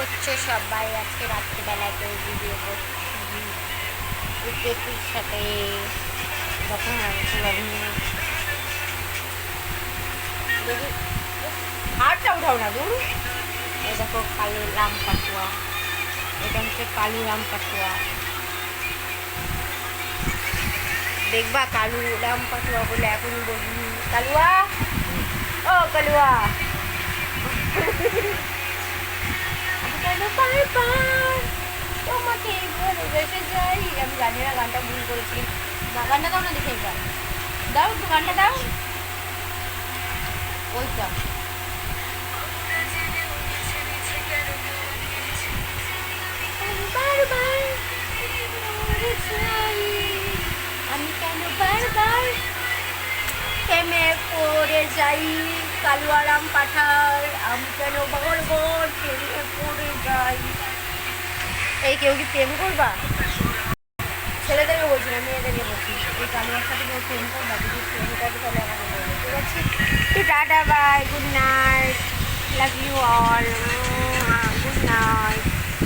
করছে সবাই আজকে রাত্রিবেলায় কেউ ভিডিও করছি। কেকুর সাথে যখন দেখি হাড়টা উঠাও না দূর এই দেখো কালো রাম পাটুয়া। এটা হচ্ছে কালু রাম পাটুয়া। দেখবা কালু রাম পাটুয়া বলে এখন বলি। কালুয়া? ও কালুয়া আমি কেন আমি গানটা ভুল করেছি। দেখে দাও দাও। আমি কেন বারবার প্রেমে পড়ে যাই, কালুয়ারাম পাঠার। আমি কেন প্রেমে পড়ে যাই এই কেউ কি প্রেম করবা? ছেলেদেরকে বলছি না, মেয়েদেরকে বলছি। এই কালিয়ার সাথে কেউ প্রেম করবা যদি প্রেম করে তাহলে আমাকে বলবে ঠিক আছে? Tata bye good night love you all